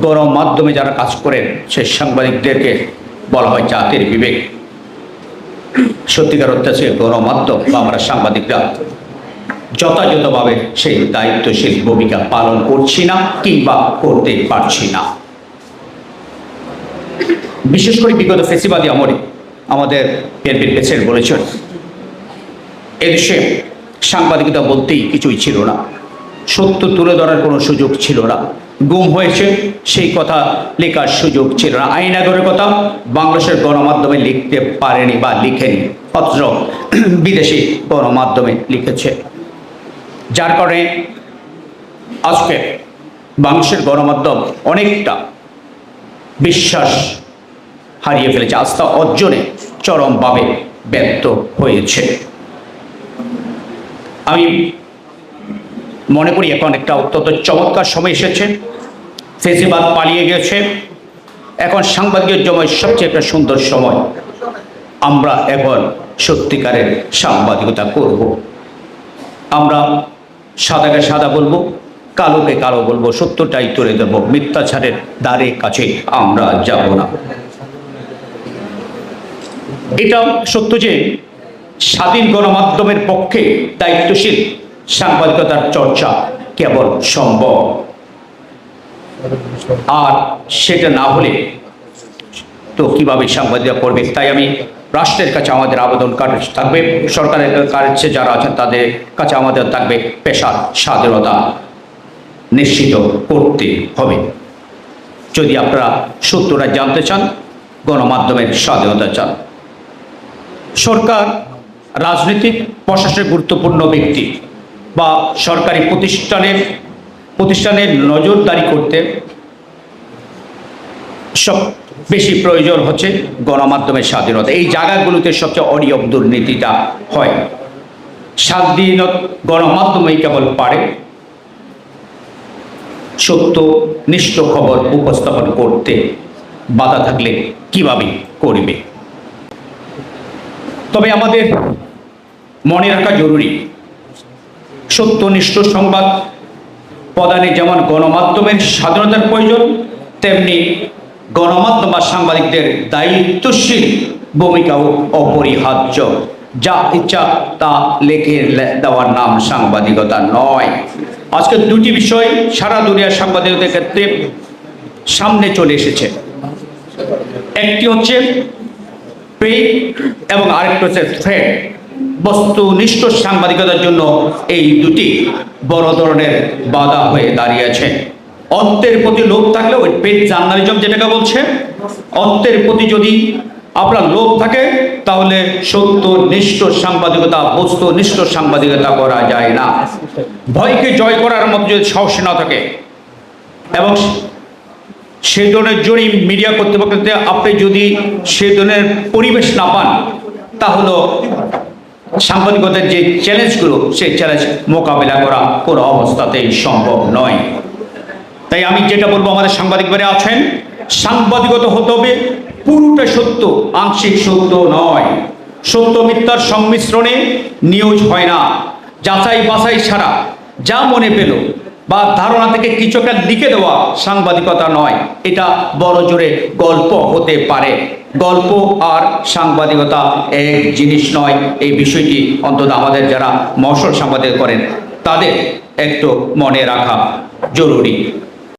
গণমাধ্যমে যারা কাজ করেন সেই সাংবাদিকদেরকে বলা হয় জাতির বিবেক। সত্যিকার আছে গণমাধ্যম বা আমরা সাংবাদিকরা যথাযথভাবে সেই দায়িত্বশীল ভূমিকা পালন করছি না কিংবা করতে পারছি না। বিশেষ করে বিগত ফেসিবাদী আমলে আমাদের বিএনপির প্রেসিডেন্ট বলেছেন এদেশে সাংবাদিকতা বলতেই কিছুই ছিল না। সত্য তুলে ধরার কোনো সুযোগ ছিল না। গুম হয়েছে, সেই কথা লেখার সুযোগ ছিল না। আইনাগরের কথা বাংলাদেশের গণমাধ্যমে লিখতে পারেনি বা লিখেনি, অথচ বিদেশি গণমাধ্যমে লিখেছে। যার কারণে আজকে বাংলাদেশের গণমাধ্যম অনেকটা বিশ্বাস হারিয়ে ফেলেছে, আস্থা অর্জনে চরমভাবে ব্যর্থ হয়েছে। আমি মনে করি এখন একটা অত্যন্ত চমৎকার সময় এসেছে। ফেসিবাদ পালিয়ে গেছে। এখন সাংবাদিকের জন্য সবচেয়ে একটা সুন্দর সময়। আমরা এখন সত্যিকারের সাংবাদিকতা করব। আমরা সাদাকে সাদা বলব, কালোকে কালো বলব, সত্যটাই তুলে দেবো মিথ্যাচারের দ্বারে কাছে আমরা যাব না। এটা সত্য যে স্বাধীন গণমাধ্যমের পক্ষে দায়িত্বশীল সাংবাদিকতার চর্চা কেবল সম্ভব। আর সেটা না হলে তো কীভাবে সাংবাদিকতা করবে? তাই আমি রাষ্ট্রের কাছে আমাদের আবেদন থাকবে, সরকারের কাছে যারা আছেন তাদের কাছে আমাদের থাকবে পেশার স্বাধীনতা নিশ্চিত করতে হবে। যদি আপনারা সত্যটা জানতে চান, গণমাধ্যমের স্বাধীনতা চান। সরকার রাজনৈতিক প্রশাসনের গুরুত্বপূর্ণ ব্যক্তি। বা সরকারি প্রতিষ্ঠানের প্রতিষ্ঠানের নজরদারি করতে সব বেশি প্রয়োজন হচ্ছে গণমাধ্যমের স্বাধীনতা। এই জায়গাগুলোতে সবচেয়ে অনিয়ম দুর্নীতিটা হয়। স্বাধীন গণমাধ্যমেই কেবল পারে। সত্য, নিষ্ঠ খবর উপস্থাপন করতে বাধা থাকলে কীভাবে করবে? তবে আমাদের মনে রাখা জরুরি সত্যনিষ্ঠ সংবাদ প্রদানে যেমন গণমাধ্যমের স্বাধীনতার প্রয়োজন, তেমনি গণমাধ্যম বা সাংবাদিকদের দায়িত্বশীল ভূমিকাও অপরিহার্য। যা ইচ্ছা তা লেখে দেওয়ার নাম সাংবাদিকতা নয়। আজকে দুটি বিষয় সারা দুনিয়ার সাংবাদিকতার ক্ষেত্রে সামনে চলে এসেছে। একটি হচ্ছে পে এবং আরেকটা হচ্ছে থ্রেড বস্তুনিষ্ঠ সাংবাদিকতার জন্য এই দুটি বড় ধরনের বাধা হয়ে দাঁড়িয়েছে অর্থের প্রতি লোভ থাকলে ওই পেট জার্নালিজম যেটাকে বলছে, অর্থের প্রতি যদি আপনার লোভ থাকে, তাহলে সত্য নিষ্ঠ সাংবাদিকতা, বস্তুনিষ্ঠ সাংবাদিকতা করা যায় না। ভয়কে জয় করার মতো যদি সাহস না থাকে, এবং সেই ধরনের জন্য মিডিয়া কর্তৃপক্ষতে আপনি যদি সেই ধরনের পরিবেশ না পান, তাহলে সাংবাদিকতার যে চ্যালেঞ্জগুলো সেই চ্যালেঞ্জ মোকাবেলা করা কোনো অবস্থাতেই সম্ভব নয়। তাই আমি যেটা বলব, আমাদের সাংবাদিক বেড়ে আছেন, সাংবাদিকতা হতে হবে পুরোটা সত্য, আংশিক সত্য নয়। সত্য মিথ্যার সংমিশ্রণে নিউজ হয় না। যাচাই বাছাই ছাড়া যা মনে পেল বা ধারণা থেকে কিছু একটা লিখে দেওয়া সাংবাদিকতা নয়। এটা বড় জোরে গল্প হতে পারে। গল্প আর সাংবাদিকতা এক জিনিস নয়। এই বিষয়টি অন্তত আমাদের যারা মশল সাংবাদিক করেন, তাদের একটু মনে রাখা জরুরি।